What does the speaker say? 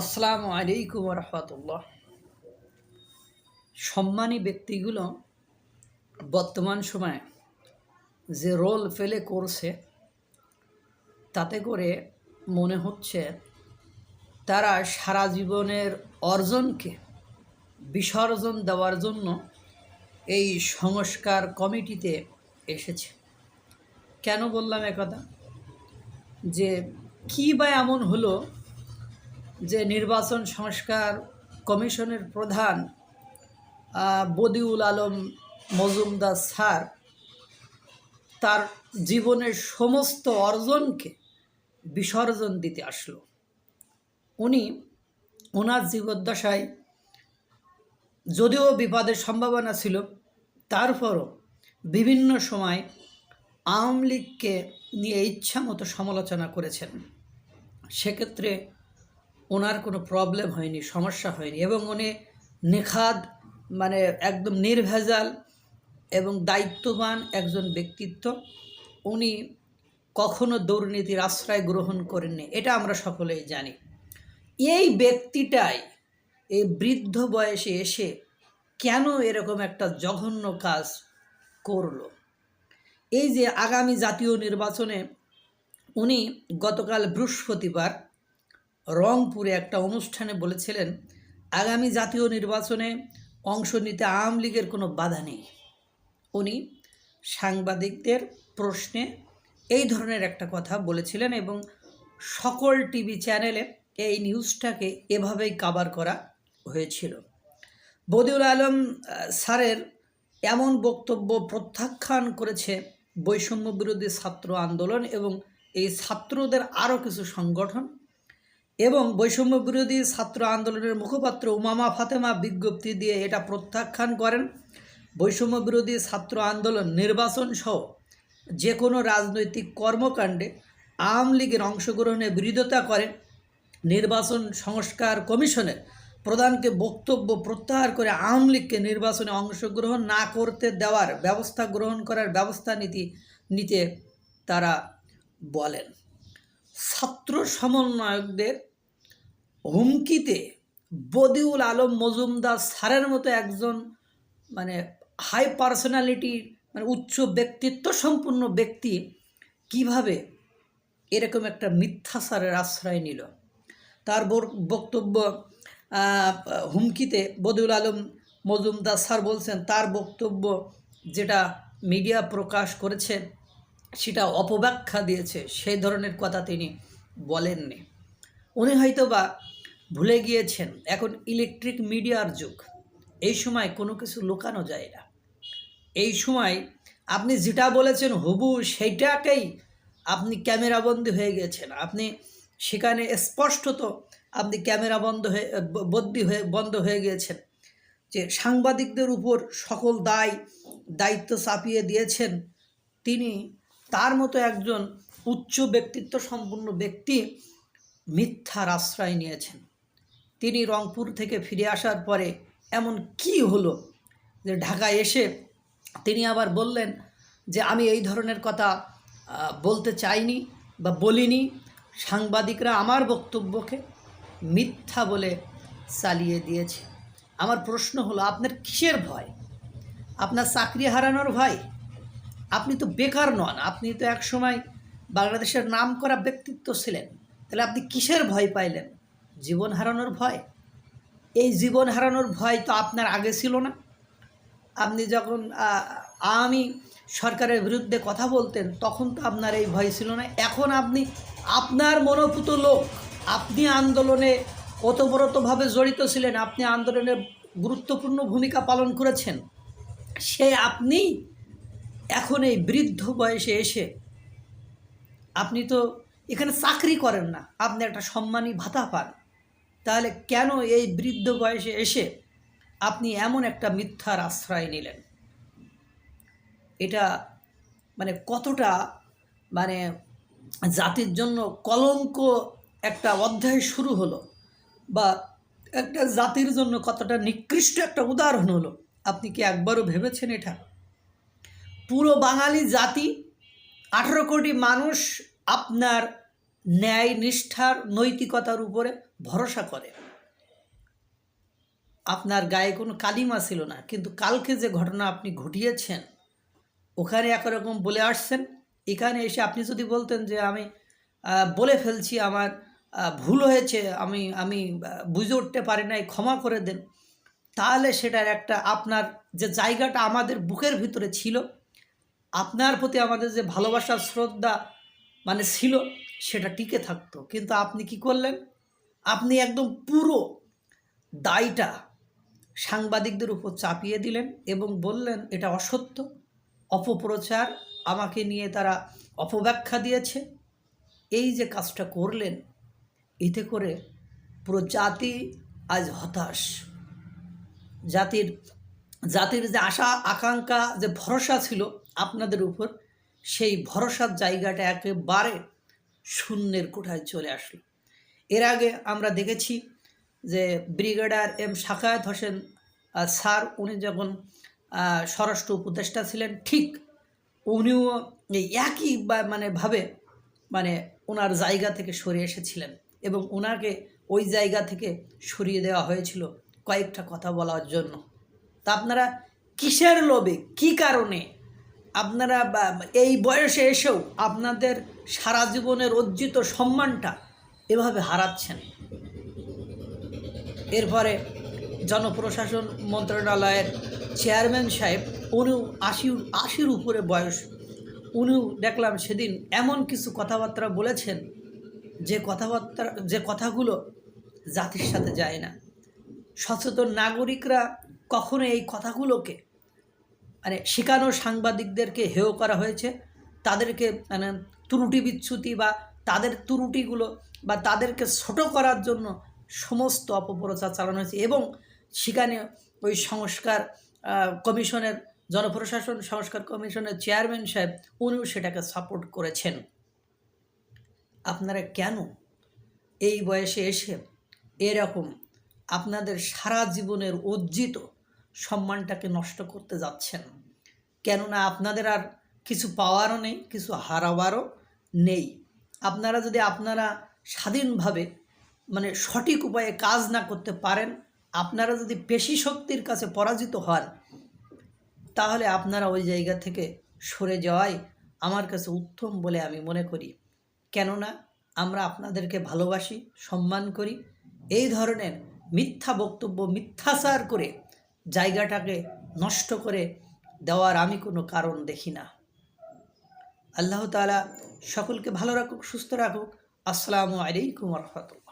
আসসালামু আলাইকুম রহমতুল্লাহ। সম্মানী ব্যক্তিগুলো বর্তমান সময়ে যে রোল ফেলে করছে, তাতে করে মনে হচ্ছে তারা সারা জীবনের অর্জনকে বিসর্জন দেওয়ার জন্য এই সংস্কার কমিটিতে এসেছে। কেন বললাম একথা? যে কী বা এমন হলো যে নির্বাচন সংস্কার কমিশনের প্রধান বদিউল আলম মজুমদার স্যার, তার জীবনের সমস্ত অর্জনকে বিসর্জন দিতে আসলো। উনি ওনার জীবদ্দশায় যদিও বিপদের সম্ভাবনা ছিল, তারপরও বিভিন্ন সময় আওয়ামী লীগকে নিয়ে ইচ্ছা মতো সমালোচনা করেছেন। সেক্ষেত্রে ওনার কোনো প্রবলেম হয়নি, সমস্যা হয়নি এবং উনি নিখাদ মানে একদম নির্ভেজাল এবং দায়িত্ববান একজন ব্যক্তিত্ব। উনি কখনো দুর্নীতির আশ্রয় গ্রহণ করেননি, এটা আমরা সকলেই জানি। এই ব্যক্তিটাই, এই বৃদ্ধ বয়সে এসে কেন এরকম একটা জঘন্য কাজ করল? এই যে আগামী জাতীয় নির্বাচনে উনি গতকাল বৃহস্পতিবার রংপুরে একটা অনুষ্ঠানে বলেছিলেন, আগামী জাতীয় নির্বাচনে অংশ নিতে আওয়ামী লীগের কোনো বাধা নেই। উনি সাংবাদিকদের প্রশ্নে এই ধরনের একটা কথা বলেছিলেন এবং সকল টিভি চ্যানেলে এই নিউজটাকে এভাবেই কাভার করা হয়েছিল। বদিউল আলম স্যারের এমন বক্তব্য প্রত্যাখ্যান করেছে বৈষম্য বিরোধী ছাত্র আন্দোলন এবং এই ছাত্রদের আরও কিছু সংগঠন। এবং বৈষম্য বিরোধী ছাত্র আন্দোলনের মুখপাত্র উমামা ফাতেমা বিজ্ঞপ্তি দিয়ে এটা প্রত্যাখ্যান করেন। বৈষম্য বিরোধী ছাত্র আন্দোলন নির্বাচন সহ যে কোনো রাজনৈতিক কর্মকাণ্ডে আওয়ামী লীগের অংশগ্রহণে বিরোধিতা করে নির্বাচন সংস্কার কমিশনের প্রধানকে বক্তব্য প্রত্যাহার করে আওয়ামী লীগকে নির্বাচনে অংশগ্রহণ না করতে দেওয়ার ব্যবস্থা গ্রহণ করার ব্যবস্থা নীতি নিতে তারা বলেন। ছাত্র সমন্বয়কদের হুমকিতে বদিউল আলম মজুমদার স্যারের মতো একজন মানে হাই পার্সোনালিটি মানে উচ্চ ব্যক্তিত্ব সম্পন্ন ব্যক্তি কীভাবে এরকম একটা মিথ্যা মিথ্যাচারের আশ্রয় নিল? তার বক্তব্য হুমকিতে বদিউল আলম মজুমদার স্যার বলছেন, তার বক্তব্য যেটা মিডিয়া প্রকাশ করেছে সেটা অপব্যাখ্যা দিয়েছে সেই ধরনের কথা তিনি বলেননি। উনি হয়তো বা ভুলে গিয়েছেন, এখন ইলেকট্রিক মিডিয়ার যুগ, এই সময় কোনো কিছু লুকানো যায় না। এই সময় আপনি যেটা বলেছেন হুবু সেইটাকেই আপনি ক্যামেরা ক্যামেরাবন্দি হয়ে গেছেন আপনি সেখানে স্পষ্টত আপনি ক্যামেরা বন্ধ হয়ে বন্দি হয়ে, বন্ধ হয়ে গিয়েছেন যে সাংবাদিকদের উপর সকল দায়, দায়িত্ব চাপিয়ে দিয়েছেন তিনি। তার মতো একজন উচ্চ ব্যক্তিত্ব সম্পন্ন ব্যক্তি মিথ্যার আশ্রয় নিয়েছেন। তিনি রংপুর থেকে ফিরে আসার পরে এমন কি হলো যে ঢাকায় এসে তিনি আবার বললেন যে, আমি এই ধরনের কথা বলতে চাইনি বা বলিনি। সাংবাদিকরা আমার বক্তব্যকে মিথ্যা বলে চালিয়ে দিয়েছে। আমার প্রশ্ন হলো, আপনার কিসের ভয়? আপনার চাকরি হারানোর ভয়? আপনি তো বেকার নন, আপনি তো এক সময় বাংলাদেশের নাম করা ব্যক্তিত্ব ছিলেন। তাহলে আপনি কিসের ভয় পাইলেন? জীবন হারানোর ভয়? এই জীবন হারানোর ভয় তো আপনার আগে ছিল না। আপনি যখন আওয়ামী সরকারের বিরুদ্ধে কথা বলতেন, তখন তো আপনার এই ভয় ছিল না। এখন আপনি আপনার মনোপুত লোক, আপনি আন্দোলনে ওতপ্রোতভাবে জড়িত ছিলেন, আপনি আন্দোলনে গুরুত্বপূর্ণ ভূমিকা পালন করেছেন। সে আপনি এখন এই বৃদ্ধ বয়সে এসে আপনি তো এখানে চাকরি করেন না, আপনি একটা সম্মানী ভাতা পান। তাহলে কেন এই বৃদ্ধ বয়সে এসে আপনি এমন একটা মিথ্যার আশ্রয় নিলেন? এটা মানে কতটা মানে জাতির জন্য কলঙ্ক একটা অধ্যায় শুরু হলো বা একটা জাতির জন্য কতটা নিকৃষ্ট একটা উদাহরণ হলো? আপনি কি একবারও ভেবেছেন এটা? পুরো বাঙালি জাতি, আঠেরো কোটি মানুষ আপনার ন্যায় নিষ্ঠার, নৈতিকতার উপরে ভরসা করে। আপনার গায়ে কোনো কালিমা ছিল না, কিন্তু কালকে যে ঘটনা আপনি ঘটিয়েছেন, ওখানে একরকম বলে আসছেন। এখানে এসে আপনি যদি বলতেন যে আমি বলে ফেলছি, আমার ভুল হয়েছে, আমি আমি বুঝে উঠতে পারি নাই, ক্ষমা করে দেন, তাহলে সেটার একটা আপনার যে জায়গাটা আমাদের বুকের ভিতরে ছিল আপনার প্রতি আমাদের যে ভালোবাসার শ্রদ্ধা মানে ছিল, সেটা টিকে থাকতো। কিন্তু আপনি কি করলেন? আপনি একদম পুরো দায়টা সাংবাদিকদের উপর চাপিয়ে দিলেন এবং বললেন, এটা অসত্য, অপপ্রচার আমাকে নিয়ে তারা অপব্যাখ্যা দিয়েছে। এই যে কাজটা করলেন, এতে করে পুরো জাতি আজ হতাশ। জাতির জাতির যে আশা, আকাঙ্ক্ষা, যে ভরসা ছিল আপনাদের উপর সেই ভরসার জায়গাটা একেবারে শূন্যের কোঠায় চলে আসলো। এর আগে আমরা দেখেছি যে brigadier M Sakhawat Hossain sir উনি যখন স্বরাষ্ট্র উপদেষ্টা ছিলেন, ঠিক উনিও এই একই মানে ভাবে মানে ওনার জায়গা থেকে সরে এসেছিলেন এবং ওনাকে ওই জায়গা থেকে সরিয়ে দেওয়া হয়েছিল কয়েকটা কথা বলার জন্য। তা আপনারা কিসের লোভে, কি কারণে আপনারা এই বয়সে এসেও আপনাদের সারা জীবনের অর্জিত সম্মানটা এভাবে হারাচ্ছেন। এরপরে জনপ্রশাসন মন্ত্রণালয়ের চেয়ারম্যান সাহেব, উনিও আশি, আশির উপরে বয়স, উনিও দেখলাম সেদিন এমন কিছু কথাবার্তা বলেছেন যে কথাবার্তা, যে কথাগুলো জাতির সাথে যায় না। সচেতন নাগরিকরা কখনো এই কথাগুলোকে মানে শেখানো সাংবাদিকদেরকে হেয় করা হয়েছে। তাদেরকে মানে ত্রুটি বিচ্যুতি বা তাদের ত্রুটিগুলো বা তাদেরকে ছোট করার জন্য সমস্ত অপপ্রচার চালানো হয়েছে এবং সেখানে ওই সংস্কার কমিশনের জনপ্রশাসন সংস্কার কমিশনের চেয়ারম্যান সাহেব, উনিও সেটাকে সাপোর্ট করেছেন। আপনারা কেন এই বয়সে এসে এরকম আপনাদের সারা জীবনের অর্জিত সম্মানটাকে নষ্ট করতে যাচ্ছেন। কেননা আপনাদের আর কিছু পাওয়ারও নেই, কিছু হারাবারও নেই। আপনারা যদি আপনারা স্বাধীনভাবে মানে সঠিক উপায়ে কাজ না করতে পারেন, আপনারা যদি পেশি শক্তির কাছে পরাজিত হন, তাহলে আপনারা ওই জায়গা থেকে সরে যাওয়াই আমার কাছে উত্তম বলে আমি মনে করি। কেননা আমরা আপনাদেরকে ভালোবাসি, সম্মান করি। এই ধরনের মিথ্যা বক্তব্য, মিথ্যাচার করে জায়গাটাকে নষ্ট করে দেওয়ার আমি কোনো কারণ দেখি না। আল্লাহ তালা সকলকে ভালো রাখুক, সুস্থ রাখুক। আসসালামু আলাইকুম রহমতুল্লাহ।